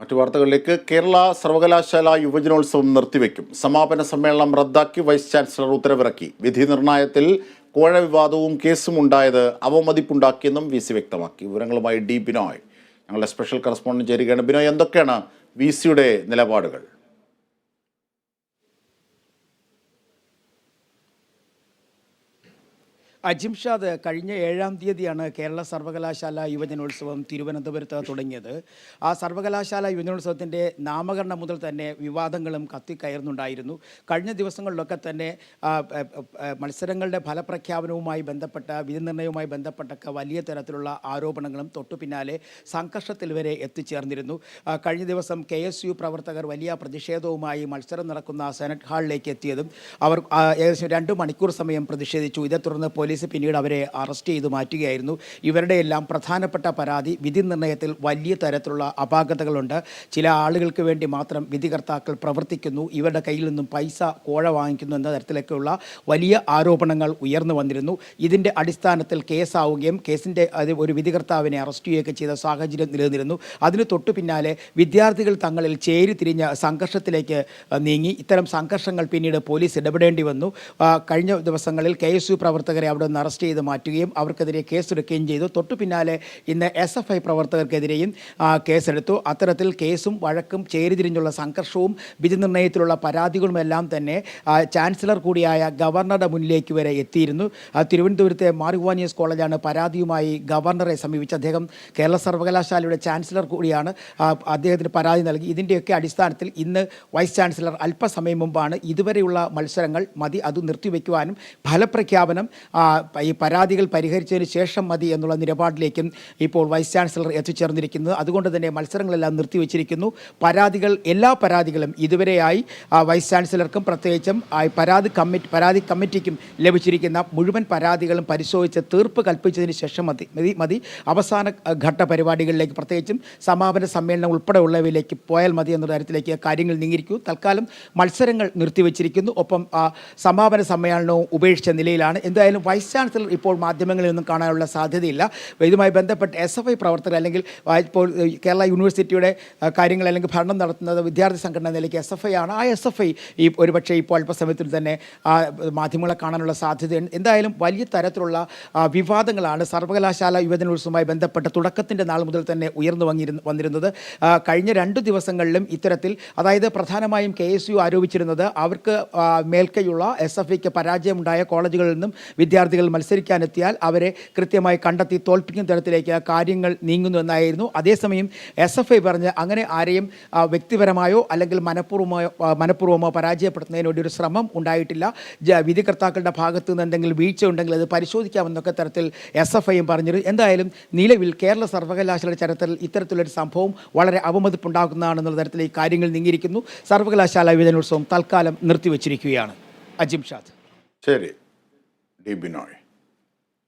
മറ്റു വാർത്തകളിലേക്ക് കേരള സർവകലാശാല യുവജനോത്സവം നിർത്തിവെക്കും. സമാപന സമ്മേളനം റദ്ദാക്കി വൈസ് ചാൻസലർ ഉത്തരവിറക്കി. വിധി നിർണയത്തിൽ കോഴ വിവാദവും കേസും ഉണ്ടായത് അവമതിപ്പുണ്ടാക്കിയെന്നും വി സി വ്യക്തമാക്കി. വിവരങ്ങളുമായി ഡി ബിനോയ്. ഞങ്ങളുടെ സ്പെഷ്യൽ കറസ്പോണ്ടന്റ് ചേരുകയാണ്. ബിനോയ് എന്തൊക്കെയാണ് വി സിയുടെ നിലപാടുകൾ? അജിംഷാദ് കഴിഞ്ഞ ഏഴാം തീയതിയാണ് കേരള സർവകലാശാല യുവജനോത്സവം തിരുവനന്തപുരത്ത് തുടങ്ങിയത്. ആ സർവകലാശാല യുവജനോത്സവത്തിന്റെ നാമകരണം മുതൽ തന്നെ വിവാദങ്ങളും കത്തിക്കയറുന്നുണ്ടായിരുന്നു കഴിഞ്ഞ ദിവസങ്ങളിലൊക്കെ തന്നെ മത്സരങ്ങളുടെ ഫലപ്രഖ്യാപനവുമായി ബന്ധപ്പെട്ട വിധി നിർണയവുമായി ബന്ധപ്പെട്ടൊക്കെ വലിയ തരത്തിലുള്ള ആരോപണങ്ങളും തൊട്ടു പിന്നാലെ സംഘർഷത്തിൽ വരെ എത്തിച്ചേർന്നിരുന്നു. കഴിഞ്ഞ ദിവസം കെ എസ് യു പ്രവർത്തകർ വലിയ പ്രതിഷേധവുമായി മത്സരം നടക്കുന്ന സെനറ്റ് ഹാളിലേക്ക് എത്തിയതും അവർ ഏകദേശം രണ്ട് മണിക്കൂർ സമയം പ്രതിഷേധിച്ചു. ഇതേ തുടർന്ന് പോലീസ് പിന്നീട് അവരെ അറസ്റ്റ് ചെയ്ത് മാറ്റുകയായിരുന്നു. ഇവരുടെ എല്ലാം പ്രധാനപ്പെട്ട പരാതി വിധി നിർണയത്തിൽ വലിയ തരത്തിലുള്ള അപാകതകളുണ്ട്. ചില ആളുകൾക്ക് വേണ്ടി മാത്രം വിധികർത്താക്കൾ പ്രവർത്തിക്കുന്നു. ഇവരുടെ കയ്യിൽ നിന്നും പൈസ കോഴ വാങ്ങിക്കുന്നു എന്ന തരത്തിലൊക്കെയുള്ള വലിയ ആരോപണങ്ങൾ ഉയർന്നു വന്നിരുന്നു. ഇതിന്റെ അടിസ്ഥാനത്തിൽ കേസാവുകയും കേസിന്റെ അത് ഒരു വിധികർത്താവിനെ അറസ്റ്റ് ചെയ്യുകയൊക്കെ ചെയ്ത സാഹചര്യം നിലനിന്നിരുന്നു. അതിന് തൊട്ടു പിന്നാലെ വിദ്യാർത്ഥികൾ തങ്ങളിൽ ചേരി തിരിഞ്ഞ സംഘർഷത്തിലേക്ക് നീങ്ങി. ഇത്തരം സംഘർഷങ്ങൾ പിന്നീട് പോലീസ് ഇടപെടേണ്ടി വന്നു. കഴിഞ്ഞ ദിവസങ്ങളിൽ കെ എസ് യു പ്രവർത്തകരെ അവിടെ നിന്ന് അറസ്റ്റ് ചെയ്ത് മാറ്റുകയും അവർക്കെതിരെ കേസെടുക്കുകയും ചെയ്തു. തൊട്ടു പിന്നാലെ ഇന്ന് എസ് എഫ് ഐ പ്രവർത്തകർക്കെതിരെയും കേസെടുത്തു. അത്തരത്തിൽ കേസും വഴക്കും ചേരിതിരിഞ്ഞുള്ള സംഘർഷവും വിധി നിർണയത്തിലുള്ള പരാതികളുമെല്ലാം തന്നെ ചാൻസലർ കൂടിയായ ഗവർണറുടെ മുന്നിലേക്ക് വരെ എത്തിയിരുന്നു. തിരുവനന്തപുരത്തെ മാറിവാനിയസ് കോളേജാണ് പരാതിയുമായി ഗവർണറെ സമീപിച്ച് അദ്ദേഹം കേരള സർവകലാശാലയുടെ ചാൻസലർ കൂടിയാണ് അദ്ദേഹത്തിന് പരാതി നൽകി. ഇതിന്റെയൊക്കെ അടിസ്ഥാനത്തിൽ ഇന്ന് വൈസ് ചാൻസലർ അല്പസമയം മുമ്പാണ് ഇതുവരെയുള്ള മത്സരങ്ങൾ മതി അത് നിർത്തിവെക്കുവാനും ഫലപ്രഖ്യാപനം ഈ പരാതികൾ പരിഹരിച്ചതിന് ശേഷം മതി എന്നുള്ള നിലപാടിലേക്കും ഇപ്പോൾ വൈസ് ചാൻസലർ എത്തിച്ചേർന്നിരിക്കുന്നത്. അതുകൊണ്ട് തന്നെ മത്സരങ്ങളെല്ലാം നിർത്തിവെച്ചിരിക്കുന്നു. പരാതികൾ എല്ലാ പരാതികളും ഇതുവരെയായി വൈസ് ചാൻസലർക്കും പ്രത്യേകിച്ചും പരാതി കമ്മിറ്റി പരാതി കമ്മിറ്റിക്കും ലഭിച്ചിരിക്കുന്ന മുഴുവൻ പരാതികളും പരിശോധിച്ച് തീർപ്പ് കൽപ്പിച്ചതിന് ശേഷം മതി മതി മതി. അവസാന ഘട്ട പരിപാടികളിലേക്ക് പ്രത്യേകിച്ചും സമാപന സമ്മേളനം ഉൾപ്പെടെയുള്ളവയിലേക്ക് പോയാൽ മതി എന്ന തരത്തിലേക്ക് കാര്യങ്ങൾ നീങ്ങിയിരിക്കൂ തൽക്കാലം മത്സരങ്ങൾ നിർത്തിവെച്ചിരിക്കുന്നു. ഒപ്പം സമാപന സമ്മേളനവും ഉപേക്ഷിച്ച നിലയിലാണ്. എന്തായാലും ചാൻസലർ ഇപ്പോൾ മാധ്യമങ്ങളിൽ ഒന്നും കാണാനുള്ള സാധ്യതയില്ല. ഇതുമായി ബന്ധപ്പെട്ട് എസ് എഫ് ഐ പ്രവർത്തകർ അല്ലെങ്കിൽ ഇപ്പോൾ കേരള യൂണിവേഴ്സിറ്റിയുടെ കാര്യങ്ങൾ അല്ലെങ്കിൽ ഭരണം നടത്തുന്നത് വിദ്യാർത്ഥി സംഘടന നിലയ്ക്ക് എസ് എഫ് ഐ ആണ്. ആ എസ് എഫ് ഐ ഈ ഒരുപക്ഷെ ഇപ്പോൾ അല്പസമയത്തിൽ തന്നെ ആ, മാധ്യമങ്ങളെ കാണാനുള്ള സാധ്യതയുണ്ട് എന്തായാലും വലിയ തരത്തിലുള്ള വിവാദങ്ങളാണ് സർവകലാശാല യുവജനോത്സവവുമായി ബന്ധപ്പെട്ട തുടക്കത്തിന്റെ നാൾ മുതൽ തന്നെ ഉയർന്നു വന്നിരുന്നു വന്നിരുന്നത്. കഴിഞ്ഞ രണ്ട് ദിവസങ്ങളിലും ഇത്തരത്തിൽ അതായത് പ്രധാനമായും കെ എസ് യു ആരോപിച്ചിരുന്നത് അവർക്ക് മേൽക്കൈയുള്ള എസ് എഫ് ഐക്ക് പരാജയമുണ്ടായ കോളേജുകളിൽ നിന്നും വിദ്യാർത്ഥികൾ മത്സരിക്കാനെത്തിയാൽ അവരെ കൃത്യമായി കണ്ടെത്തി തോൽപ്പിക്കുന്ന തരത്തിലേക്ക് കാര്യങ്ങൾ നീങ്ങുന്നു എന്നായിരുന്നു. അതേസമയം എസ് എഫ് ഐ പറഞ്ഞ് അങ്ങനെ ആരെയും വ്യക്തിപരമായോ അല്ലെങ്കിൽ മനഃപൂർവമോ മനഃപൂർവമോ പരാജയപ്പെടുത്തുന്നതിന് വേണ്ടി ഒരു ശ്രമം ഉണ്ടായിട്ടില്ല. വിധികർത്താക്കളുടെ ഭാഗത്തു നിന്ന് എന്തെങ്കിലും വീഴ്ച ഉണ്ടെങ്കിൽ അത് പരിശോധിക്കാമെന്നൊക്കെ തരത്തിൽ എസ് എഫ് ഐയും പറഞ്ഞിരുന്നു എന്തായാലും നിലവിൽ കേരള സർവകലാശാല ചരിത്രത്തിൽ ഇത്തരത്തിലൊരു സംഭവം വളരെ അവമതിപ്പുണ്ടാക്കുന്നതാണെന്നുള്ള തരത്തിൽ ഈ കാര്യങ്ങൾ നീങ്ങിയിരിക്കുന്നു. സർവകലാശാല യുവജനോത്സവം തൽക്കാലം നിർത്തിവച്ചിരിക്കുകയാണ്. അജിം ഷാദ് ശരി. ഡി ബിനോയ്